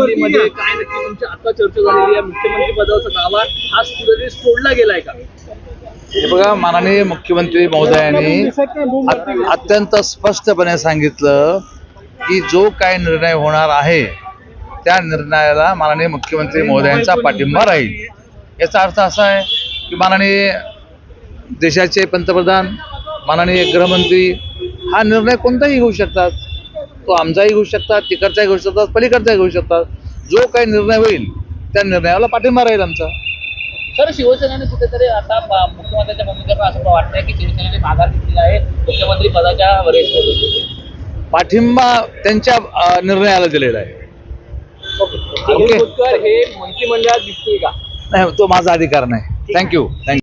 दिल्लीमध्ये. काय नक्की तुमची आता चर्चा झालेली आहे? मुख्यमंत्री पदाचा दावा आज कुठेतरी सोडला गेलाय का? हे बघा माननीय मुख्यमंत्री महोदयांनी अत- अत्यंत स्पष्टपणे सांगितलं की जो काय निर्णय होणार आहे त्या निर्णयाला माननीय मुख्यमंत्री महोदयांचा पाठिंबा राहील. याचा अर्थ असा आहे की माननीय देशाचे पंतप्रधान माननीय गृहमंत्री हा निर्णय कोणताही घेऊ शकतात. तो आमचाही घेऊ शकतात तिकडचाही घेऊ शकतात पलीकडचाही घेऊ शकतात. जो काही निर्णय होईल त्या निर्णयाला पाठिंबा राहील आमचा. सर शिवसेनेने कुठेतरी आता मुख्यमंत्र्यांच्या भूमिकेवर असं वाटतंय की शिवसेनेने माघार घेतली आहे मुख्यमंत्री पदाच्या वरिष्ठ पाठिंबा त्यांच्या निर्णयाला दिलेला आहे. हे मंत्रिमंडळात दिसतील का? नाही तो माझा अधिकार नाही. थँक्यू थँक्यू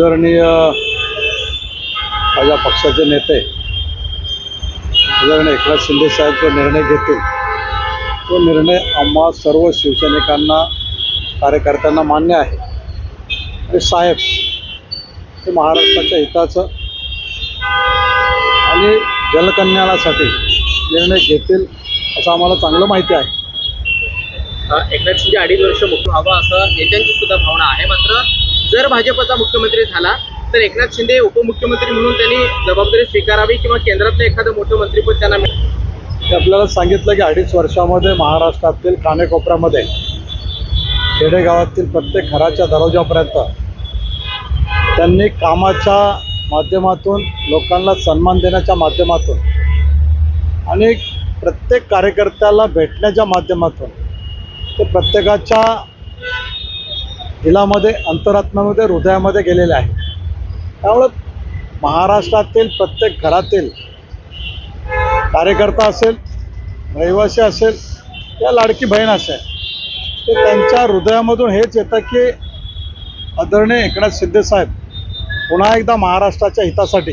आदरणीय माझ्या पक्षाचे नेते आदरणीय एकनाथ शिंदे साहेब जो निर्णय घेतील. तो निर्णय आम्हा सर्व शिवसैनिकांना कार्यकर्त्यांना मान्य आहे. आणि साहेब हे महाराष्ट्राच्या हिताचं आणि जलकल्याणासाठी निर्णय घेतील असं आम्हाला चांगलं माहिती आहे. एकनाथ शिंदे अडीच वर्ष मुख्य व्हावं असं नेत्यांची सुद्धा भावना आहे मात्र जर भाजपचा मुख्यमंत्री झाला तर एकनाथ शिंदे उपमुख्यमंत्री म्हणून त्यांनी जबाबदारी स्वीकारावी किंवा केंद्रातलं एखादं मोठं मंत्रीपद त्यांना मिळेल ते आपल्याला सांगितलं की अडीच वर्षामध्ये महाराष्ट्रातील कानेकोपऱ्यामध्ये खेडेगावातील प्रत्येक घराच्या दरवाजापर्यंत त्यांनी कामाच्या माध्यमातून लोकांना सन्मान देण्याच्या माध्यमातून आणि प्रत्येक कार्यकर्त्याला भेटण्याच्या माध्यमातून ते प्रत्येकाच्या दिलामध्ये अंतरात्म्यामध्ये हृदयामध्ये गेलेले आहे. त्यामुळं महाराष्ट्रातील प्रत्येक घरातील कार्यकर्ता असेल रहिवासी असेल या लाडकी बहीण असेल ते त्यांच्या हृदयामधून हेच येतं की आदरणीय एकनाथ शिंदेसाहेब पुन्हा एकदा महाराष्ट्राच्या हितासाठी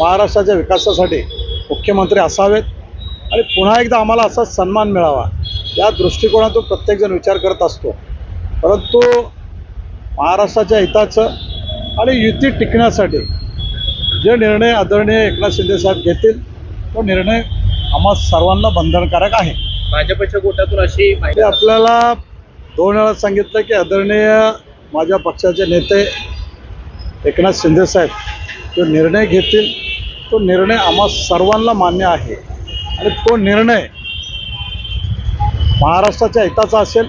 महाराष्ट्राच्या विकासासाठी मुख्यमंत्री असावेत आणि पुन्हा एकदा आम्हाला असा सन्मान मिळावा. या दृष्टिकोनातून प्रत्येकजण विचार करत असतो. परंतु महाराष्ट्राच्या हिताचं आणि युती टिकण्यासाठी जे निर्णय आदरणीय एकनाथ शिंदे साहेब घेतील तो निर्णय आम्हा सर्वांना बंधनकारक आहे. भाजपच्या गोटातून अशी माहिती आपल्याला दोन वेळा सांगितलं की आदरणीय माझ्या पक्षाचे नेते एकनाथ शिंदे साहेब जो निर्णय घेतील तो निर्णय आम्हा सर्वांना मान्य आहे. आणि तो निर्णय महाराष्ट्राच्या हिताचा असेल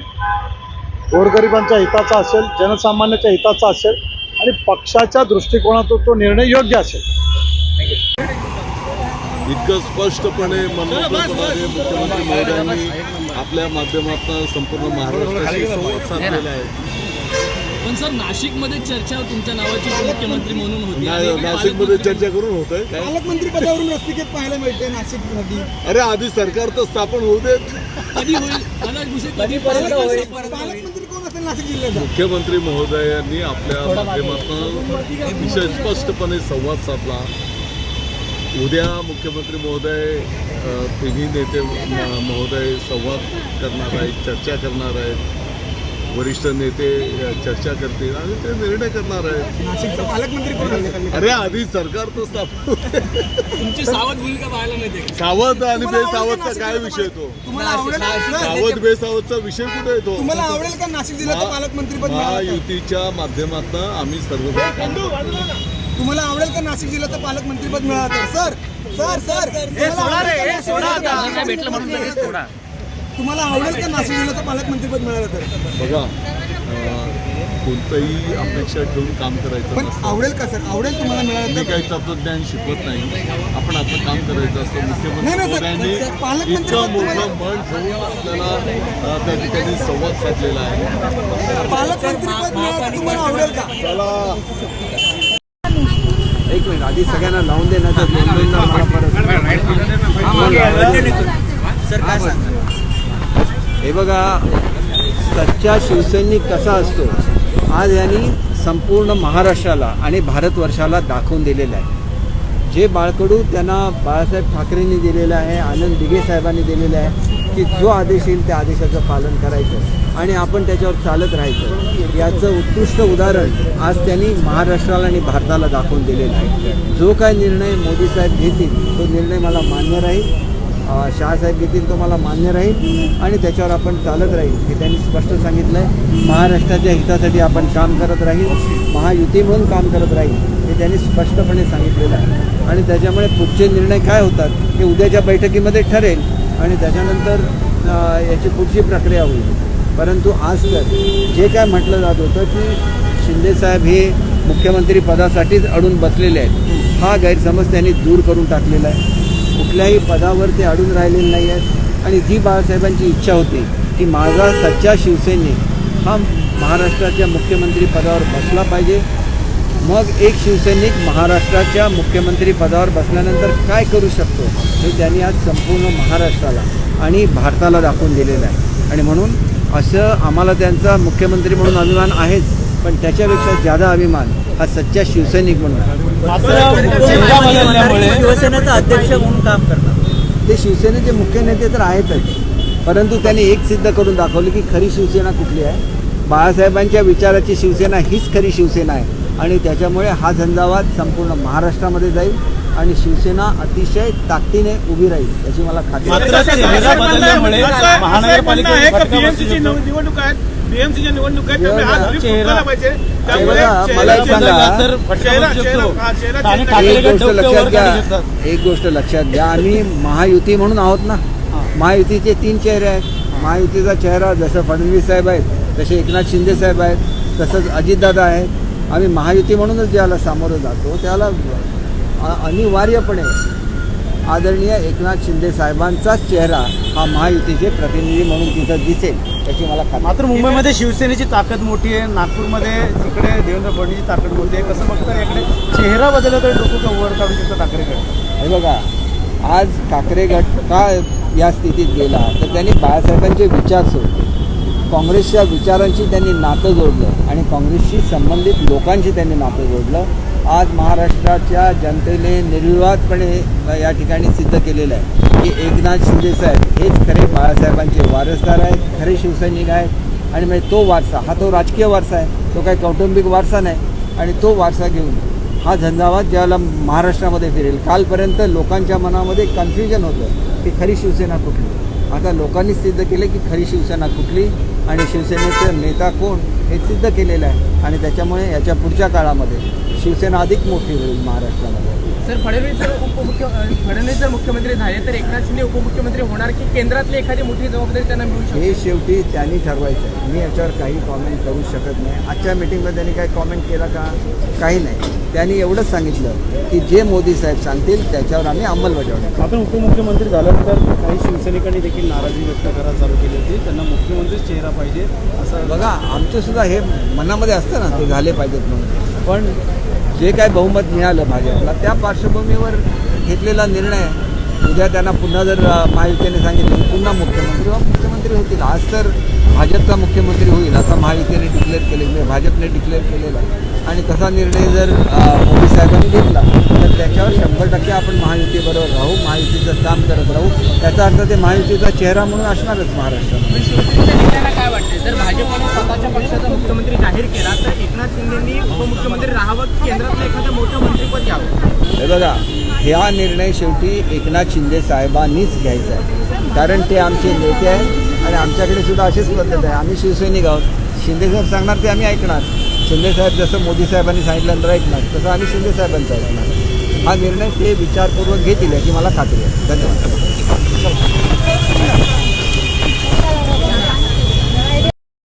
गोरगरिबांच्या हिताचा असेल जनसामान्याच्या हिताचा असेल आणि पक्षाच्या दृष्टिकोनातून तो निर्णय योग्य असेल. इतकं स्पष्टपणे मनमोकळेपणाने मुख्यमंत्री महोदयांनी आपल्या माध्यमातून संपूर्ण महाराष्ट्राशी संवाद साधलेला आहे. पण सर नाशिकमध्ये चर्चा तुमच्या नावाची मुख्यमंत्री म्हणून होती. नाशिकमध्ये चर्चा करून होत आहे पालकमंत्री पदावरून रस्तिकेत पाहायला मिळते नाशिकमध्ये अरे आधी सरकार तर स्थापन होऊ देत. कधी होईल? कधी पालकमंत्री मुख्यमंत्री महोदयांनी आपल्या माध्यमातून अतिशय स्पष्टपणे संवाद साधला. उद्या मुख्यमंत्री महोदय तिन्ही नेते महोदय संवाद करणार आहेत चर्चा करणार आहेत. वरिष्ठ नेते चर्चा करतील आणि ते निर्णय करणार आहेत. नाशिकचा पालकमंत्री कोण असेल अरे आधी सरकार तर स्थापन होते. तुमची सावध भूमिका पाहायला मिळते. का? सावध आणि बेसावधचा काय विषय तो तुम्हाला आवडेल सर, सावध बेसावधचा विषय कुठे येतो? तुम्हाला आवडेल का नाशिक जिल्ह्याचं पालकमंत्रीपद मिळालं तर? महायुतीच्या माध्यमातून आम्ही सर्व तुम्हाला आवडेल का नाशिक जिल्ह्याचं पालकमंत्रीपद मिळालं सर सर सर हे सोडा रे हे सोडा भेटलं म्हणून सोडा. तुम्हाला आवडेल का नाशिक जिल्ह्याचं पालकमंत्रीपद मिळालं तर बघा अं, कोणतंही अपेक्षा ठेवून काम करायचं पण नसतं आवडेल का सर आवडेल तुम्हाला मिळालं मी तर काही तत्वज्ञान शिकवत नाही आपण आपलं काम करायचं असतं मुख्यमंत्री नाही, नाही, सर. सर, पालकमंत्री इतकं मोठं मन ठेवून आपल्याला अं, त्या ठिकाणी संवाद साधलेला आहे पालकमंत्रीपद मिळालं तर तुम्हाला आवडेल का एक मिनिट आधी सगळ्यांना लावून देण्याचं दोन दोनदा मला परत हे बघा सच्चा शिवसैनिक कसा असतो? आज यांनी संपूर्ण महाराष्ट्राला आणि भारतवर्षाला दाखवून दिलेलं आहे. जे बाळकडू त्यांना बाळासाहेब ठाकरेंनी दिलेलं आहे आनंद दिघे साहेबांनी दिलेलं आहे की जो आदेश येईल त्या आदेशाचं पालन करायचं आणि आपण त्याच्यावर चालत राहायचं. याचं उत्कृष्ट उदाहरण आज त्यांनी महाराष्ट्राला आणि भारताला दाखवून दिलेलं आहे. जो काय निर्णय मोदी साहेब घेतील तो निर्णय मला मान्य राहील. शहासाहेब घेतील तो मला मान्य राहील आणि त्याच्यावर आपण चालत राहील हे त्यांनी स्पष्ट सांगितलं आहे महाराष्ट्राच्या हितासाठी आपण काम करत राहील महायुती म्हणून काम करत राहील हे त्यांनी स्पष्टपणे सांगितलेलं आहे. आणि त्याच्यामुळे पुढचे निर्णय काय होतात हे उद्याच्या बैठकीमध्ये ठरेल आणि त्याच्यानंतर याची पुढची प्रक्रिया होईल. परंतु आज तर जे काय म्हटलं जात होतं की शिंदेसाहेब हे मुख्यमंत्री पदासाठीच अडून बसलेले आहेत हा गैरसमज त्यांनी दूर करून टाकलेला आहे. कुठल्याही पदावर ते अडून राहिलेले नाही आहेत. आणि जी बाळासाहेबांची इच्छा होती की माझा सच्चा शिवसैनिक हा महाराष्ट्राच्या मुख्यमंत्री पदावर बसला पाहिजे. मग एक शिवसैनिक महाराष्ट्राच्या मुख्यमंत्री पदावर बसल्यानंतर काय करू शकतो हे त्यांनी आज संपूर्ण महाराष्ट्राला आणि भारताला दाखवून दिलेलं आहे. आणि म्हणून असं आम्हाला त्यांचा मुख्यमंत्री म्हणून अभिमान आहेच पण त्याच्यापेक्षा जादा अभिमान हा सच्चा शिवसैनिक म्हणून. शिवसेनेचा अध्यक्ष म्हणून काम करणार ते शिवसेनेचे मुख्य नेते तर आहेतच परंतु त्यांनी एक सिद्ध करून दाखवले की खरी शिवसेना कुठली आहे? बाळासाहेबांच्या विचाराची शिवसेना हीच खरी शिवसेना आहे. आणि त्याच्यामुळे हा झंझावात संपूर्ण महाराष्ट्रामध्ये जाईल आणि शिवसेना अतिशय ताकदीने उभी राहील याची मला खात्री. निवडणूक आहेत बीएमसीच्या निवडणूक आहेत त्यामुळे हा मला एक सांगा. तर फटका चेहरा- बसू चेहरा- शकतो हा, चेहरा आणि चेहरा- ठाकरे एक गट गोष्ट डोक्यावर लक्षात काढू घ्या. शकतात. एक गोष्ट लक्षात घ्या. आम्ही महायुती म्हणून आहोत ना. महायुतीचे तीन चेहरे आहेत. महायुतीचा चेहरा जसं फडणवीस साहेब आहेत तसे एकनाथ शिंदे साहेब आहेत तसंच अजितदादा आहेत. आम्ही महायुती म्हणूनच ज्याला सामोरं जातो त्याला अ- अनिवार्यपणे आदरणीय एकनाथ शिंदे साहेबांचाच चेहरा हा महायुतीचे प्रतिनिधी म्हणून तिथं दिसेल त्याची मला खात्री. मात्र मुंबईमध्ये शिवसेनेची ताकद मोठी आहे नागपूरमध्ये इकडे देवेंद्र फडणवीसची ताकद मोठी आहे. कसं बघता इकडे चेहरा बदलला तर लोक वर काढू शकतो ठाकरेकडे हे बघा आज ठाकरे गट का या स्थितीत गेला तर त्यांनी बाळासाहेबांचे विचार सोडले. काँग्रेसच्या विचारांशी त्यांनी नातं जोडलं आणि काँग्रेसशी संबंधित लोकांशी त्यांनी नातं जोडलं. आज महाराष्ट्राच्या जनतेने निर्विवादपणे या ठिकाणी सिद्ध केलेलं आहे की एकनाथ शिंदेसाहेब हेच खरे बाळासाहेबांचे वारसदार आहेत खरे शिवसैनिक आहेत. आणि म्हणजे तो वारसा हा तो राजकीय वारसा आहे. तो काही कौटुंबिक वारसा नाही. आणि तो वारसा घेऊन हा झंझावात ज्यावेळेला महाराष्ट्रामध्ये फिरेल. कालपर्यंत लोकांच्या मनामध्ये कन्फ्युजन होतं की खरी शिवसेना कुठली? आता लोकांनी सिद्ध केले की खरी शिवसेना कुठली? आणि शिवसेनेचं नेता कोण? हे सिद्ध केलेलं आहे. आणि त्याच्यामुळे याच्या पुढच्या काळामध्ये शिवसेना अधिक मोठी होईल महाराष्ट्रामध्ये. सर फडणवीस जर उपमुख्य फडणवीस जर मुख्यमंत्री झाले तर एकनाथ शिंदे उपमुख्यमंत्री होणार की केंद्रातली एखादी मोठी जबाबदारी त्यांना मिळू शकते? हे शेवटी त्यांनी ठरवायचं आहे. मी याच्यावर काही कॉमेंट करू शकत नाही. आजच्या मिटिंगमध्ये त्यांनी काही कॉमेंट केला का? काही नाही. त्यांनी एवढंच सांगितलं की जे मोदी साहेब सांगतील त्याच्यावर आम्ही अंमलबजावणी आपण उपमुख्यमंत्री झाल्यानंतर काही शिवसैनिकांनी देखील नाराजी व्यक्त करायला चालू केली होती. त्यांना मुख्यमंत्रीच चेहरा पाहिजे असं बघा आमचं सुद्धा हे मनामध्ये असतं ना ते झाले पाहिजेत म्हणून. पण जे काय बहुमत मिळालं भाजपला त्या पार्श्वभूमीवर घेतलेला निर्णय उद्या त्यांना पुन्हा जर महायुतीने सांगितलं पुन्हा मुख्यमंत्री किंवा मुख्यमंत्री होतील. आज तर भाजपचा मुख्यमंत्री होईल आता महायुतीने डिक्लेअर केले म्हणजे भाजपने डिक्लेअर केलेला. आणि तसा निर्णय जर मोदी साहेबांनी घेतला तर त्याच्यावर शंभर टक्के आपण महायुतीबरोबर राहू महायुतीचं काम करत राहू. त्याचा अर्थ ते महायुतीचा चेहरा म्हणून असणारच नेत्यांना काय वाटते जर भाजपने स्वतःच्या पक्षाचा मुख्यमंत्री जाहीर केला तर एकनाथ शिंदेंनी उपमुख्यमंत्री राहावं केंद्रातलं एखादं मोठं मंत्रिपद घ्यावं हे बघा हा निर्णय शेवटी एकनाथ शिंदे साहेबांनीच घ्यायचा आहे. कारण ते आमचे नेते आहेत. आणि आमच्याकडे सुद्धा अशीच पद्धत आहे. आम्ही शिवसैनिक आहोत. शिंदे साहेब सांगणार ते आम्ही ऐकणार. शिंदे साहेब जसं मोदी साहेबांनी सांगितल्यानंतर ऐकणार तसं आम्ही शिंदे साहेबांचं ऐकणार. हा निर्णय ते विचारपूर्वक घेतील याची मला खात्री आहे. धन्यवाद.